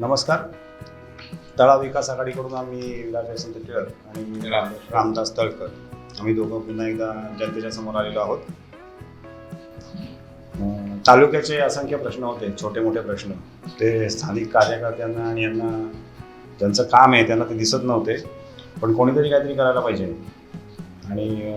नमस्कार. तळा विकास आघाडीकडून आम्ही विलास टिळक आणि रामदास. रामदास तळकर. आम्ही दोघं पुन्हा एकदा जनतेच्या समोर आलेलो आहोत. तालुक्याचे असंख्य प्रश्न होते छोटे मोठे प्रश्न. ते स्थानिक कार्यकर्त्यांना आणि यांना ज्यांचं काम आहे त्यांना ते दिसत नव्हते पण कोणीतरी काहीतरी करायला पाहिजे. आणि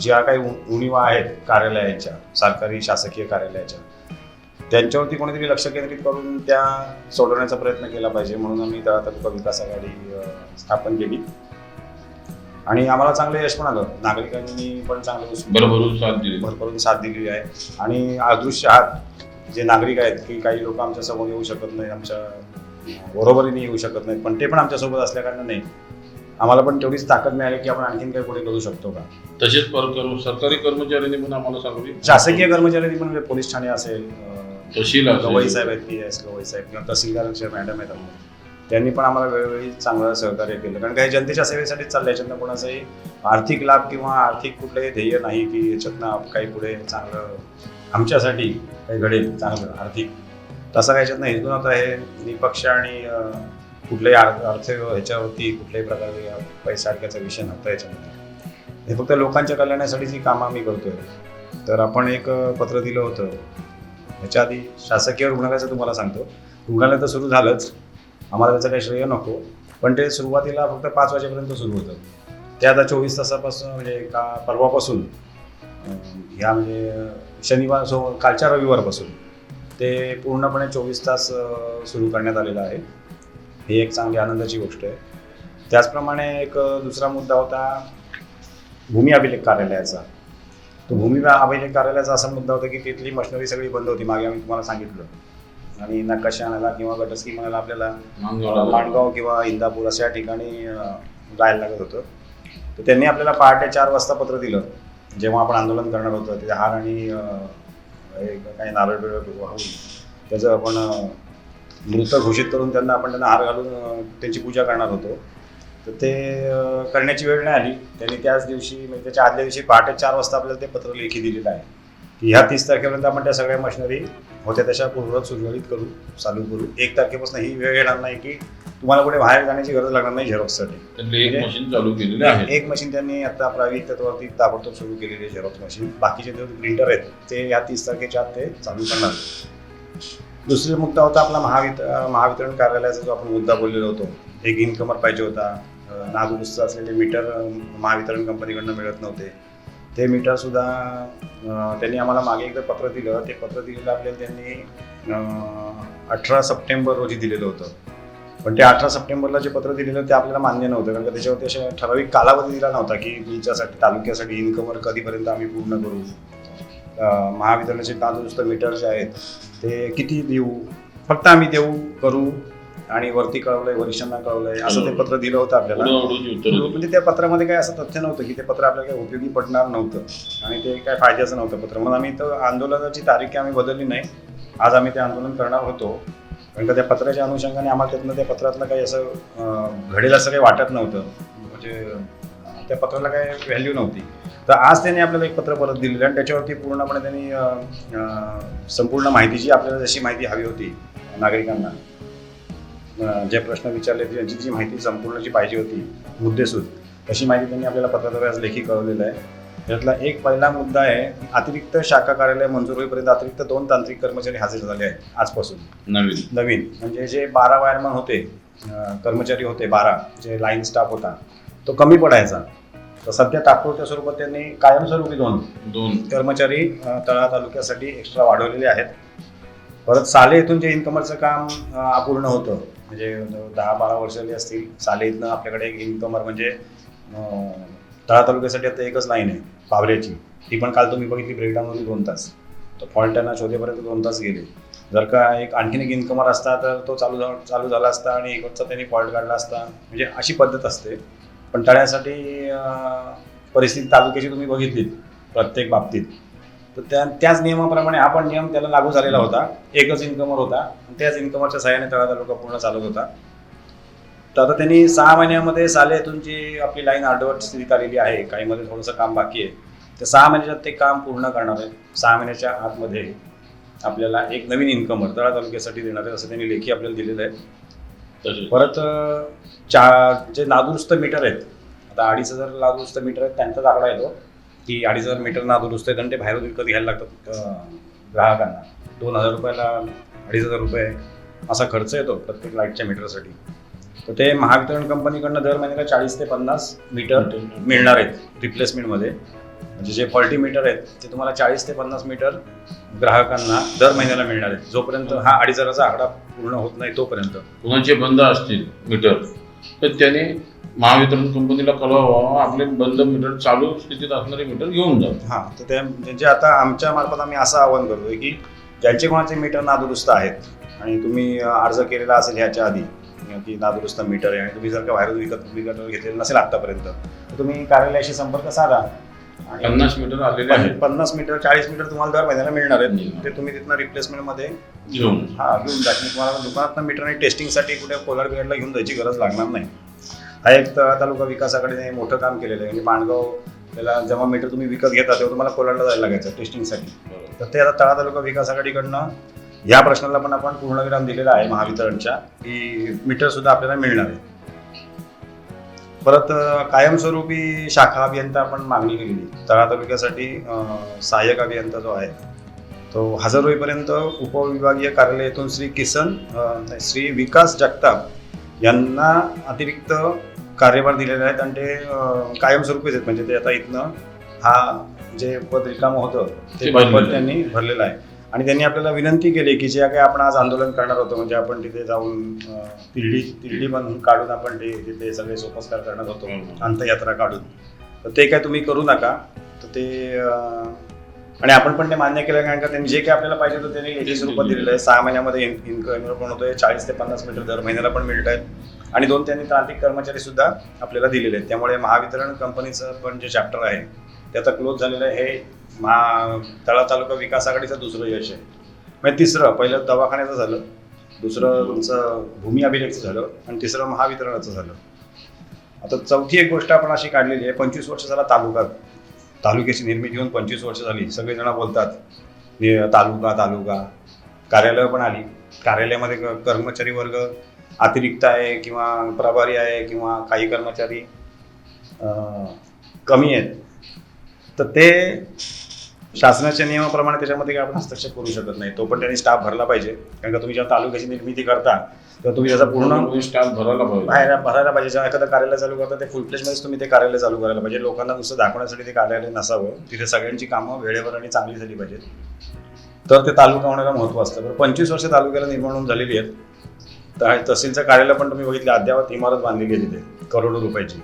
ज्या काही उणिवा आहेत कार्यालयाच्या सरकारी शासकीय कार्यालयाच्या त्यांच्यावरती कोणीतरी लक्ष केंद्रित करून त्या सोडवण्याचा प्रयत्न केला पाहिजे म्हणून आम्ही त्या तालुका विकास आघाडी स्थापन केली. आणि आम्हाला चांगलं यश पण आलं. नागरिकांनी पण चांगलं भरभरून साथ दिली. भरभरून साथ दिलेली आहे. आणि अदृश्य आहात जे नागरिक आहेत की काही लोक आमच्यासमोर येऊ शकत नाही आमच्या बरोबरीने येऊ शकत नाहीत. पण ते पण आमच्यासोबत असल्या कारणाने आम्हाला पण तेवढीच ताकद मिळाली की आपण आणखीन काही पुढे करू शकतो का? तसेच सरकारी कर्मचाऱ्यांनी पण आम्हाला सांगली शासकीय कर्मचाऱ्यांनी पण पोलीस ठाणे असेल तहसील गवई साहेब आहेत पी एस गवई साहेब. किंवा तहसीलदारांचे मॅडम आहेत आम्हाला त्यांनी पण आम्हाला वेळोवेळी चांगलं सहकार्य केलं. कारण काही जनतेच्या सेवेसाठीच चाललं याच्यातनं कोणाचाही आर्थिक लाभ किंवा आर्थिक कुठलंही ध्येय नाही की याच्यातनं काही पुढे चांगलं आमच्यासाठी काही घडेल चांगलं आर्थिक. तसं काही याच्यातनं हेतू नव्हता. हे निपक्ष आणि कुठल्याही अर्थ ह्याच्यावरती कुठल्याही प्रकारे पैसा अडक्याचा विषय नव्हता याच्यामध्ये. हे फक्त लोकांच्या कल्याणासाठी जी कामं आम्ही करतोय. तर आपण एक पत्र दिलं होतं. ह्याच्या आधी शासकीय रुग्णालयाचं तुम्हाला सांगतो. रुग्णालय तर सुरू झालंच. आम्हाला त्याचं काही श्रेय नको. पण ते सुरुवातीला फक्त पाच वाजेपर्यंत सुरू होतं. ते आता चोवीस तासापासून म्हणजे का परवापासून ह्या म्हणजे शनिवार सो कालच्या रविवारपासून ते पूर्णपणे चोवीस तास सुरू करण्यात आलेलं आहे. ही एक चांगली आनंदाची गोष्ट आहे. त्याचप्रमाणे एक दुसरा मुद्दा होता भूमी अभिलेख कार्यालयाचा. तो भूमी अभिलेख कार्यालयाचा असा मुद्दा होता की तिथली मशिनरी सगळी बंद होती. मागे आम्ही तुम्हाला सांगितलं. आणि नकाशा आणायला किंवा गटस्की म्हणायला आपल्याला. माणगाव किंवा इंदापूर अशा ठिकाणी जायला लागत होतं. तर त्यांनी आपल्याला पहाटे चार वाजता पत्र दिलं. जेव्हा आपण आंदोलन करणार होतं ते हार आणि काही नारळ बिरळ वाहून त्याचं आपण मृत घोषित करून त्यांना आपण त्यांना हार घालून त्यांची पूजा करणार होतो. तर ते करण्याची वेळ नाही आली. त्यांनी त्याच दिवशी म्हणजे त्याच्या आदल्या दिवशी पहाटे चार वाजता आपल्याला ते पत्र लेखी दिलेलं आहे. की ह्या तीस तारखेपर्यंत आपण त्या सगळ्या मशिनरी होत्या तशा पूर्ववत सुरळीत करू चालू करू. एक तारखेपासून ही वेळ येणार नाही की तुम्हाला कुठे बाहेर जाण्याची गरज लागणार नाही झेरॉक्ससाठी म्हणजे- मशीन चालू केलेली आहे. एक मशीन त्यांनी आता प्रायव्हेट तत्वावरती ताबडतोब सुरू केलेली आहे झेरॉक्स मशीन. बाकीचे जे प्रिंटर आहेत ते या तीस तारखेच्या आत ते चालू करणार दुसरा मुद्दा होता आपला महावित महावितरण कार्यालयाचा जो आपण मुद्दा बोललेलो होतो. एक इनकमर पाहिजे होता. नादुरुस्त असलेले मीटर महावितरण कंपनीकडनं मिळत नव्हते. ते मीटरसुद्धा त्यांनी आम्हाला मागे एकदा पत्र दिलं. ते पत्र दिलेलं आपल्याला त्यांनी अठरा सप्टेंबर रोजी दिलेलं होतं. पण ते अठरा सप्टेंबरला जे पत्र दिलेलं ते आपल्याला मान्य नव्हतं. कारण का त्याच्यावरती असे ठराविक कालावधी दिला नव्हता की तुमच्यासाठी तालुक्यासाठी इन्कमवर कधीपर्यंत आम्ही पूर्ण करू. महावितरणाचे नादुरुस्त मीटर जे आहेत ते किती देऊ? फक्त आम्ही देऊ करू? आणि वरती कळवलंय वरिष्ठांना कळवलंय. असं ते पत्र दिलं होतं आपल्याला. म्हणजे त्या पत्रामध्ये काय असं तथ्य नव्हतं की ते पत्र आपल्याला काही उपयोगी पडणार नव्हतं. आणि ते काय फायद्याचं नव्हतं पत्र. म्हणून आम्ही तर आंदोलनाची तारीख काही आम्ही बदलली नाही. आज आम्ही ते आंदोलन करणार होतो. कारण का त्या पत्राच्या अनुषंगाने आम्हाला त्यातनं त्या पत्रातलं काही असं घडेल असं काही वाटत नव्हतं. म्हणजे त्या पत्राला काही व्हॅल्यू नव्हती. तर आज त्यांनी आपल्याला एक पत्र परत दिलेलं आणि त्याच्यावरती पूर्णपणे त्यांनी संपूर्ण माहिती जी आपल्याला जशी माहिती हवी होती नागरिकांना. जे प्रश्न विचारले त्यांची जी माहिती संपूर्ण जी पाहिजे होती मुद्देसूद तशी माहिती त्यांनी आपल्याला पत्राद्वारे आज लेखी कळवलेलं आहे. त्यातला एक पहिला मुद्दा आहे अतिरिक्त शाखा कार्यालय मंजूर होईपर्यंत अतिरिक्त दोन तांत्रिक कर्मचारी हजर झाले आहेत आजपासून. नवीन. नवीन. म्हणजे जे बारा वायरमन होते कर्मचारी होते बारा जे लाईन स्टाफ होता तो कमी पडायचा. तर सध्या तात्पुरत्या स्वरूपात त्यांनी कायमस्वरूपी दोन दोन. कर्मचारी तळा तालुक्यासाठी एक्स्ट्रा वाढवलेले आहेत. परत साले इथून जे इन्कमरचं काम अपूर्ण होतं म्हणजे दहा बारा वर्षाली असतील साले इथनं आपल्याकडे एक इन्कमर म्हणजे तळा तालुक्यासाठी आता एकच लाईन आहे पावऱ्याची ती पण काल तुम्ही बघितली ब्रेकडाऊन दोन तास. तर फॉल्टांना शोधेपर्यंत दोन तास गेले. जर का एक आणखीन एक इन्कमर असता तर तो चालू झा चालू झाला असता आणि इकडचा त्यांनी फॉल्ट काढला असता. म्हणजे अशी पद्धत असते. पण तळ्यासाठी परिस्थिती तालुक्याची तुम्ही बघितलीत प्रत्येक बाबतीत. तर त्या त्याच नियमाप्रमाणे हा पण नियम त्याला लागू झालेला होता. एकच इन्कमर होता. आणि त्याच इन्कमरच्या सहाय्याने तळा तालुका पूर्ण चालत होता. तर आता त्यांनी सहा महिन्यामध्ये जी आपली लाईन अर्धवट स्थितीत आलेली आहे काहीमध्ये थोडंसं काम बाकी आहे तर सहा महिन्याच्यात ते काम पूर्ण करणार आहे सहा महिन्याच्या आतमध्ये आपल्याला एक नवीन इन्कमर तळा तालुक्यासाठी देणार आहे असं त्यांनी लेखी आपल्याला दिलेलं आहे. परत चा जे नादुरुस्त मीटर आहेत आता अडीच हजार नादुरुस्त मीटर आहेत त्यांचाच आकडा येतो. की अडीच हजार मीटर ना दुरुस्त आणि ते बाहेरून विकत घ्यायला लागतात ग्राहकांना. दोन हजार रुपयाला अडीच हजार रुपये असा खर्च येतो प्रत्येक लाईटच्या मीटरसाठी. तर ते महावितरण कंपनीकडनं दर महिन्याला चाळीस ते पन्नास मीटर मिळणार आहेत रिप्लेसमेंटमध्ये म्हणजे जे फॉल्टी मीटर आहेत ते तुम्हाला चाळीस ते पन्नास मीटर ग्राहकांना दर महिन्याला मिळणार आहेत. जोपर्यंत हा अडीच हजाराचा आकडा पूर्ण होत नाही तोपर्यंत. कुणाचे बंद असतील मीटर तर त्याने महावितरण कंपनीला कळवावं आपले बंद मीटर चालू स्थितीत असणारे मीटर घेऊन जावं हां तर ते म्हणजे आता आमच्या मार्फत आम्ही असं आवाहन करतोय की ज्यांचे कोणाचे मीटर नादुरुस्त आहेत आणि तुम्ही अर्ज केलेला असेल ह्याच्या आधी की नादुरुस्त मीटर आहे आणि तुम्ही जर का बाहेरून विकत विकत घेतलेलं नसेल आतापर्यंत तर तुम्ही कार्यालयाशी संपर्क साधा. आणि पन्नास मीटर आलेले पन्नास- आहेत. पन्नास मीटर चाळीस मीटर तुम्हाला दर महिन्याला मिळणार आहेत. ते तुम्ही तिथनं रिप्लेसमेंटमध्ये घेऊन हा घेऊन जा. तुम्हाला दुकानात मीटर आणि टेस्टिंगसाठी कुठे कोलार बिलाडला घेऊन जायची गरज लागणार नाही. हा एक तळा तालुका विकास आघाडीने मोठं काम केलेलं आहे. म्हणजे माणगाव त्याला जेव्हा मीटर तुम्ही विकत घेता तेव्हा तुम्हाला कोलारला जायला लागायचं टेस्टिंगसाठी. तर ते आता तळा तालुका विकास आघाडीकडनं या प्रश्नाला पण आपण पूर्णविराम दिलेला आहे महावितरणच्या की मीटर सुद्धा आपल्याला मिळणार आहे. परत कायमस्वरूपी शाखा अभियंता आपण मागणी केलेली. तळा तालुक्यासाठी सहाय्यक अभियंता जो आहे तो हजर होईपर्यंत उपविभागीय कार्यालयातून श्री किसन श्री विकास जगताप यांना अतिरिक्त कार्यभार दिलेले आहेत आणि ते कायमस्वरूपीच आहेत. म्हणजे ते आता इथनं हा जे पद रिकामं होतं ते पद. त्यांनी भरलेलं आहे. आणि त्यांनी आपल्याला विनंती केली की जे काही आपण आज आंदोलन करणार होतो म्हणजे आपण तिथे जाऊन तिरडी तिरडी बनवून काढून आपण ते तिथे सगळे सोपस्कार करणार होतो. अंतयात्रा काढून. तर ते काय तुम्ही करू नका. तर ते आणि आपण पण ते मान्य केलं कारण का त्यांनी जे काही आपल्याला पाहिजे होतं त्यांनी लेखी स्वरूपात दिलेलं आहे सहा महिन्यामध्ये इन्कम पण होतोय चाळीस ते पन्नास मीटर दर महिन्याला पण मिळत आहेत आणि दोन त्यांनी तांत्रिक कर्मचारी सुद्धा आपल्याला दिलेले आहेत. त्यामुळे महावितरण कंपनीचं पण जे चॅप्टर आहे ते आता क्लोज झालेलं आहे. हे महा तळा तालुका विकास आघाडीचं दुसरं यश आहे. म्हणजे तिसरं पहिलं दवाखान्याचं झालं. दुसरं तुमचं भूमी अभिलेखचं झालं. आणि तिसरं महावितरणाचं झालं. आता चौथी एक गोष्ट आपण अशी काढलेली आहे पंचवीस वर्ष झाला तालुका. तालुक्याची निर्मिती होऊन पंचवीस वर्ष झाली. सगळेजण बोलतात तालुका तालुका. कार्यालय पण आली. कार्यालयामध्ये क- कर्मचारी वर्ग अतिरिक्त आहे किंवा प्रभारी आहे किंवा काही कर्मचारी कमी आहेत तर ते शासनाच्या नियमाप्रमाणे त्याच्यामध्ये काय आपण हस्तक्षेप करू शकत नाही. तो पण त्यांनी स्टाफ भरला पाहिजे. कारण का तुम्ही जेव्हा तालुक्याची निर्मिती करता तेव्हा तुम्ही त्याचा पूर्ण स्टाफ भरायला पाहिजे. बाहेर भरायला पाहिजे. जेव्हा एखादं कार्यालय चालू करता ते फुल मध्येच तुम्ही ते कार्यालय चालू करायला पाहिजे. लोकांना नुसतं दाखवण्यासाठी ते कार्यालय नसावं. तिथे सगळ्यांची कामं वेळेवर आणि चांगली झाली पाहिजेत. तर ते तालुका होण्याला महत्त्व असतं. बरं पंचवीस वर्ष तालुक्याला निर्माण होऊन झालेली आहेत. तहसीलचं कार्यालय पण तुम्ही बघितलं अद्यावत इमारत बांधली गेली ते करोडो रुपयाची.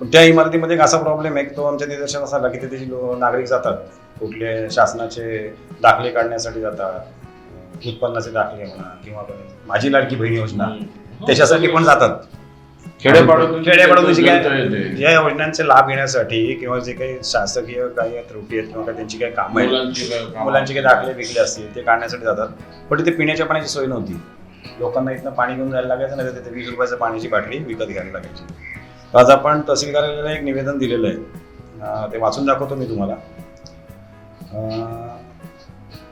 त्या इमारतीमध्ये एक असा प्रॉब्लेम आहे की तो आमच्या निदर्शनास आला की तिथे नागरिक जातात कुठले शासनाचे दाखले काढण्यासाठी जातात उत्पन्नाचे दाखले म्हणा किंवा माझी लाडकी बहीण योजना त्याच्यासाठी पण जातात. जी जनता. या योजनांचे लाभ घेण्यासाठी किंवा जे काही शासकीय काही त्रुटी आहेत किंवा काही त्यांची काही कामं आहेत मुलांची काय कामं. मुलांचे काही दाखले विकले असतील ते काढण्यासाठी जातात. पण तिथे पिण्याच्या पाण्याची सोय नव्हती. लोकांना इथनं पाणी घेऊन जायला लागायचं नाही तिथे वीस रुपयाच्या पाण्याची बाटली विकत घ्यायला लागायची. तर आज आपण तहसील कार्यालयाला एक निवेदन दिलेलं आहे. अं, ते वाचून दाखवतो मी तुम्हाला.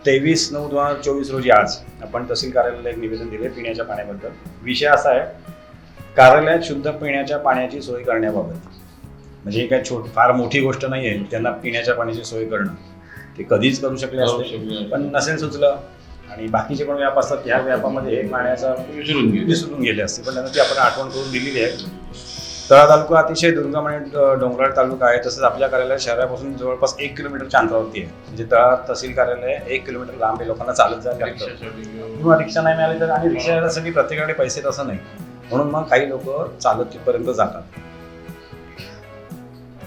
तेवीस नऊ दोन हजार चोवीस रोजी आज आपण तहसील कार्यालयाला एक निवेदन दिले पिण्याच्या पाण्याबद्दल. विषय असा आहे कार्यालयात शुद्ध पिण्याच्या पाण्याची सोय करण्याबाबत. म्हणजे काय छोट फार मोठी गोष्ट नाही आहे त्यांना पिण्याच्या पाण्याची सोय करणं. ते कधीच करू शकले असते. पण नसेल सुचलं. आणि बाकीचे पण व्याप असतात ह्या व्यापामध्ये पाण्याचा विसरून गेले. विसरून गेले असते पण त्यांना ती आपण आठवण करून दिलेली आहे. तळा तालुका अतिशय दुर्गम आणि डोंगराळ तालुका आहे तसंच आपल्या कार्यालय शहरापासून जवळपास एक किलोमीटरच्या अंतरावरती आहे. म्हणजे तळा तहसील कार्यालय एक किलोमीटर लांब आहे लोकांना चालत जायला लागतं. किंवा- किंवा रिक्षा नाही मिळाली तर आणि रिक्षासाठी प्रत्येकाकडे पैसे तसं नाही. म्हणून मग काही लोक चालत तिथपर्यंत जातात.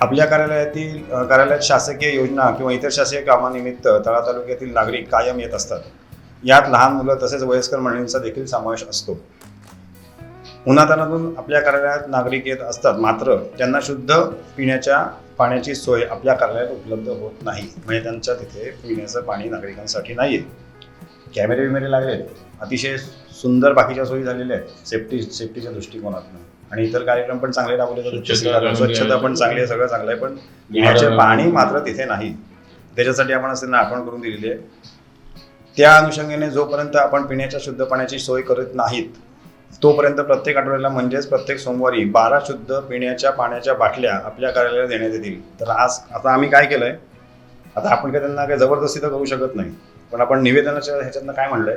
आपल्या कार्यालयातील कार्यालयात शासकीय योजना किंवा इतर शासकीय कामानिमित्त तळा तालुक्यातील नागरिक कायम येत असतात. यात लहान मुलं तसेच वयस्कर मंडळींचा देखील समावेश असतो. उन्हातानातून आपल्या कार्यालयात नागरिक येत असतात मात्र त्यांना शुद्ध पिण्याच्या पाण्याची सोय आपल्या कार्यालयात उपलब्ध होत नाही. म्हणजे त्यांच्या तिथे पिण्याचं पाणी नागरिकांसाठी नाही आहे कॅमेरे विमेरे लागले अतिशय सुंदर बाकीच्या सोयी झालेल्या आहेत सेफ्टी सेफ्टीच्या दृष्टिकोनातून. आणि इतर कार्यक्रम पण चांगले राबवले स्वच्छता. पण चांगली आहे सगळं चांगलं आहे पण पिण्याचे पाणी. मात्र तिथे नाही. त्याच्यासाठी आपण असं आठवण करून दिलेली आहे. त्या अनुषंगाने जोपर्यंत आपण पिण्याच्या शुद्ध पाण्याची सोय करत नाहीत तोपर्यंत प्रत्येक आठवड्याला म्हणजेच प्रत्येक सोमवारी बारा शुद्ध पिण्याच्या पाण्याच्या बाटल्या आपल्या कार्यालयाला देण्यात येतील. तर आज आता आम्ही काय केलंय? आता आपण काय त्यांना काही जबरदस्ती तर करू शकत नाही. पण आपण निवेदनाच्या ह्याच्यातनं काय म्हणलंय?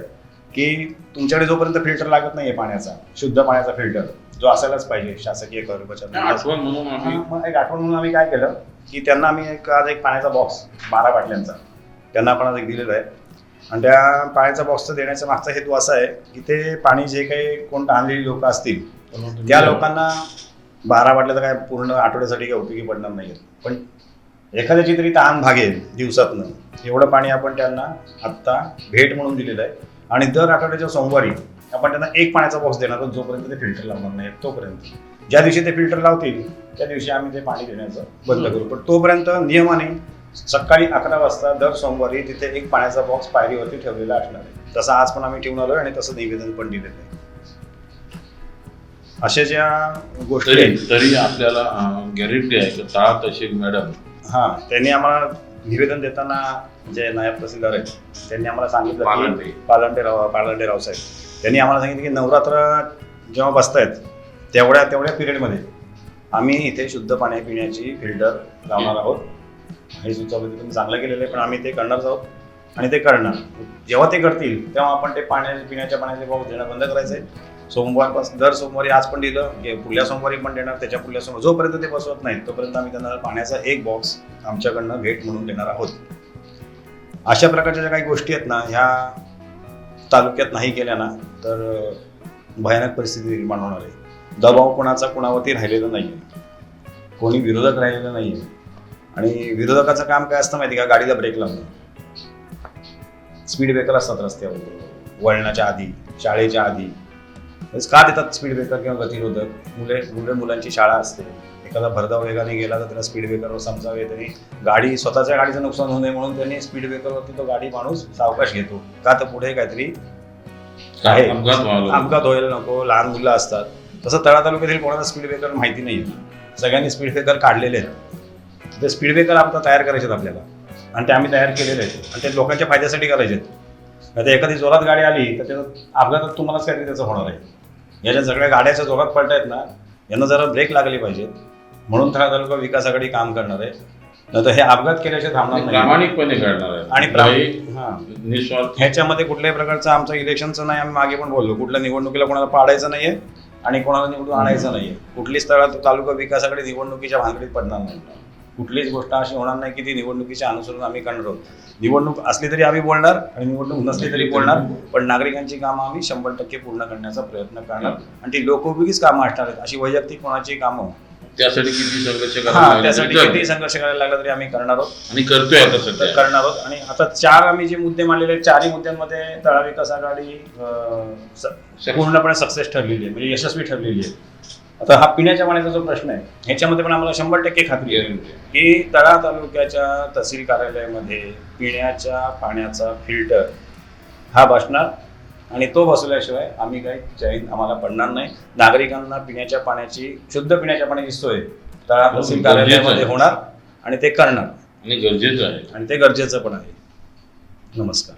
की तुमच्याकडे जोपर्यंत फिल्टर लागत नाहीये पाण्याचा शुद्ध पाण्याचा फिल्टर जो असायलाच पाहिजे शासकीय कर्मचारी आठवण म्हणून आम्ही मग एक आठवण म्हणून आम्ही काय केलं की त्यांना आम्ही एक आज एक पाण्याचा बॉक्स बारा बाटल्यांचा त्यांना आपण आज एक दिलेला आहे. आणि त्या पाण्याचा बॉक्सचा देण्याचा मागचा हेतू असा आहे की ते पाणी जे काही कोण आणलेली लोक असतील त्या लोकांना बारा बाटल्या तर काय पूर्ण आठवड्यासाठी काही उपयोगी पडणार नाही पण एखाद्याची तरी तहान भागेल दिवसातनं. एवढं पाणी आपण त्यांना आत्ता भेट म्हणून दिलेलं आहे. आणि दर आठवड्याच्या सोमवारी आपण त्यांना एक पाण्याचा बॉक्स देणार आहोत जोपर्यंत ते फिल्टर लावणार नाही तोपर्यंत. ज्या दिवशी ते फिल्टर लावतील त्या दिवशी आम्ही ते पाणी देण्याचं बंद करू. पण तोपर्यंत नियमाने सकाळी अकरा वाजता दर सोमवारी तिथे एक पाण्याचा बॉक्स पायरीवरती ठेवलेला असणार आहे. तसं आज पण आम्ही ठेवून आलोय आणि तसं निवेदन पण दिलेलं आहे. अशा ज्या गोष्टी तरी आपल्याला गॅरंटी आहे की तहसील मॅडम. हा त्यांनी आम्हाला निवेदन देताना जे नायब तहसीलदार आहेत त्यांनी आम्हाला सांगितलं. की पालंडे. राव पालंडे रावसाहेब त्यांनी आम्हाला सांगितलं की नवरात्र जेव्हा बसतायत तेवढ्या तेवढ्या पिरियडमध्ये आम्ही इथे शुद्ध पाणी पिण्याची फिल्टर लावणार आहोत. हे सुचवलं तुम्ही चांगलं केलेलं आहे पण आम्ही ते करणारच आहोत. आणि ते करणार. जेव्हा ते करतील तेव्हा आपण ते पाण्या पिण्याच्या पाण्याचे बॉक्स देणं बंद करायचं आहे सोमवारपासून दर सोमवारी आज पण दिलं की पुढल्या सोमवारी पण देणार त्याच्या पुढल्या सोमवार जोपर्यंत ते बसवत नाहीत तोपर्यंत आम्ही त्यांना पाण्याचा एक बॉक्स आमच्याकडनं भेट म्हणून देणार आहोत. अशा प्रकारच्या ज्या काही गोष्टी आहेत ना ह्या तालुक्यात नाही केल्या ना तर भयानक परिस्थिती निर्माण होणार आहे. दबाव कोणाचा कोणावरती राहिलेला नाही आहे कोणी विरोधक राहिलेला नाही आहे आणि विरोधकाचं काम काय असतं माहिती का? गाडीला ब्रेक लावणं. स्पीड ब्रेकर असतात रस्त्यावर वळणाच्या आधी शाळेच्या आधी का देतात स्पीड ब्रेकर किंवा गतिरोधक? मुले मुले मुलांची शाळा असते. एखादा भरधाव वेगाने गेला तर त्याला स्पीड ब्रेकरवर समजावे. तरी गाडी स्वतःच्या गाडीचं नुकसान होऊ नये म्हणून त्यांनी स्पीड ब्रेकरवरती तो गाडी माणूस सावकाश घेतो. का तर पुढे काहीतरी आहे. अपघात व्हायला नको. लहान मुलं असतात. तसं तळा तालुक्यातील कोणाला स्पीड ब्रेकर माहिती नाही. सगळ्यांनी स्पीड ब्रेकर काढलेले आहेत. ते स्पीड ब्रेकर आता तयार करायचे आहेत आपल्याला. आणि ते आम्ही तयार केलेले आहेत. आणि ते लोकांच्या फायद्यासाठी करायचे आहेत. आता एखादी जोरात गाडी आली तर त्याचा अपघातात तुम्हालाच काहीतरी त्याचं होणार आहे. याच्या सगळ्या गाड्याच्या जोरात पडतायत ना यांना जरा ब्रेक लागले पाहिजेत म्हणून तळा तालुका विकासाकडे काम करणार आहे. तर हे अपघात केल्याशिवाय थांबणार नाही. प्रामाणिकपणे करणार आहे. आणि हां. निस्वार्थ ह्याच्यामध्ये कुठल्याही प्रकारचं आमचं इलेक्शनचं नाही आम्ही मागे पण बोललो. कुठल्या निवडणुकीला कोणाला पाडायचं नाहीये आणि कोणाला निवडून आणायचं नाहीये. कुठलीच तळा तालुका विकासाकडे निवडणुकीच्या भानगडीत पडणार नाही. कुठलीच गोष्ट अशी होणार नाही की ती निवडणुकीच्या अनुसरून आम्ही करणार आहोत. निवडणूक असली तरी आम्ही बोलणार आणि निवडणूक नसली तरी बोलणार पण नागरिकांची कामं आम्ही शंभर टक्के पूर्ण करण्याचा प्रयत्न करणार आणि ती लोकोपयोगीच कामं असणार आहेत. अशी वैयक्तिक कोणाची कामं त्यासाठी किती संघर्ष करायला त्यासाठी किती संघर्ष करायला लागला तरी आम्ही करणार आहोत. आणि करतोय आता तर सध्या करणार आहोत. आणि आता चार आम्ही जे मुद्दे मांडलेले आहेत चारही मुद्द्यांमध्ये तळा विकास आघाडी पूर्णपणे सक्सेस ठरलेली आहे म्हणजे यशस्वी ठरलेली आहे. आता हा पिण्याच्या पाण्याचा जो प्रश्न आहे ह्याच्यामध्ये पण आम्हाला शंभर टक्के खात्री आहे. की तळा तालुक्याच्या तहसील कार्यालयामध्ये पिण्याच्या पाण्याचा फिल्टर हा बसणार आणि तो बसवल्याशिवाय आम्ही काही चैन आम्हाला पडणार नाही. नागरिकांना पिण्याच्या पाण्याची शुद्ध पिण्याच्या पाण्याची सोय तळा तहसील. कार्यालयामध्ये होणार आणि ते करणार. आणि गरजेचं आहे. आणि ते गरजेचं पण आहे. नमस्कार.